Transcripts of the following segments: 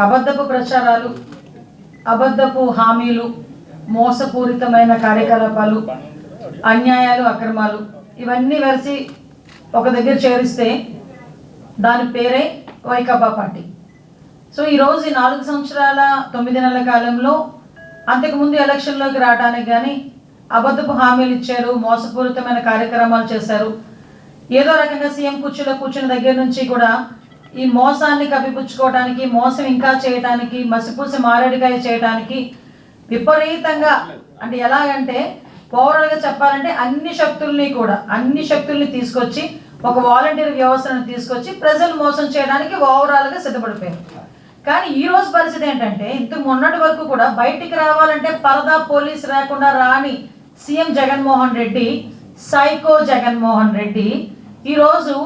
అబద్ధపు ప్రచారాలు అబద్ధపు హామీలు మోసపూరితమైన కార్యకలాపాలు అన్యాయాలు అక్రమాలు ఇవన్నీ కలిసి ఒక దగ్గర చేరిస్తే దాని పేరే వైకాపా పార్టీ. సో ఈరోజు ఈ నాలుగు సంవత్సరాల తొమ్మిది నెలల కాలంలో అంతకుముందు ఎలక్షన్లోకి రావడానికి కానీ అబద్ధపు హామీలు ఇచ్చారు మోసపూరితమైన కార్యక్రమాలు చేశారు. ఏదో రకంగా సీఎం కుర్చీలో కూర్చున్న దగ్గర నుంచి కూడా ఈ మోసాన్ని కప్పిపుచ్చుకోవడానికి మోసం ఇంకా చేయడానికి మసిపూసి మారేడుకాయ చేయడానికి విపరీతంగా అంటే ఎలాగంటే ఓవరాల్గా చెప్పాలంటే అన్ని శక్తుల్ని కూడా అన్ని శక్తుల్ని తీసుకొచ్చి ఒక వాలంటీర్ వ్యవస్థను తీసుకొచ్చి ప్రజలు మోసం చేయడానికి ఓవరాల్గా సిద్ధపడిపోయారు. కానీ ఈ రోజు పరిస్థితి ఏంటంటే ఇంత మొన్నటి వరకు కూడా బయటికి రావాలంటే పరదా పోలీస్ రాకుండా రాని సీఎం జగన్మోహన్ రెడ్డి సైకో జగన్మోహన్ రెడ్డి ఈరోజు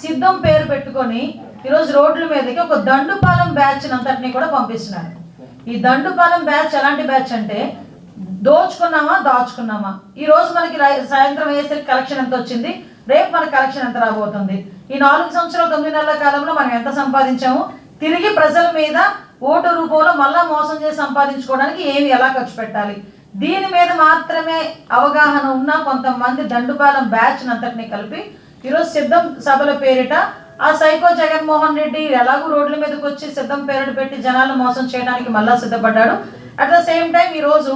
సిద్ధం పేరు పెట్టుకొని ఈరోజు రోడ్ల మీదకి ఒక దండుపాలెం బ్యాచ్ అంతటిని కూడా పంపిస్తున్నారు. ఈ దండుపాలెం బ్యాచ్ ఎలాంటి బ్యాచ్ అంటే దోచుకున్నామా దాచుకున్నామా? ఈ రోజు మనకి సాయంత్రం వేసరికి కలెక్షన్ ఎంత వచ్చింది? రేపు మన కలెక్షన్ ఎంత రాబోతుంది? ఈ నాలుగు సంవత్సరాలు తొమ్మిది నెలల కాలంలో మనం ఎంత సంపాదించాము? తిరిగి ప్రజల మీద ఓటు రూపంలో మళ్ళా మోసం చేసి సంపాదించుకోవడానికి ఏమి ఎలా ఖర్చు పెట్టాలి? దీని మీద మాత్రమే అవగాహన ఉన్న కొంతమంది దండుపాలెం బ్యాచ్ అంతటిని కలిపి ఈరోజు సిద్ధం సభల పేరిట ఆ సైకో జగన్మోహన్ రెడ్డి ఎలాగూ రోడ్ల మీదకి వచ్చి సిద్ధం పేరిట పెట్టి జనాలు మోసం చేయడానికి మళ్ళా సిద్ధపడ్డాడు. అట్ ద సేమ్ టైం ఈరోజు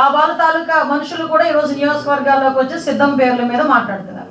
ఆ వాళ్ళ తాలూకా మనుషులు కూడా ఈరోజు నియోజకవర్గాల్లోకి వచ్చి సిద్ధం పేర్ల మీద మాట్లాడుతున్నారు.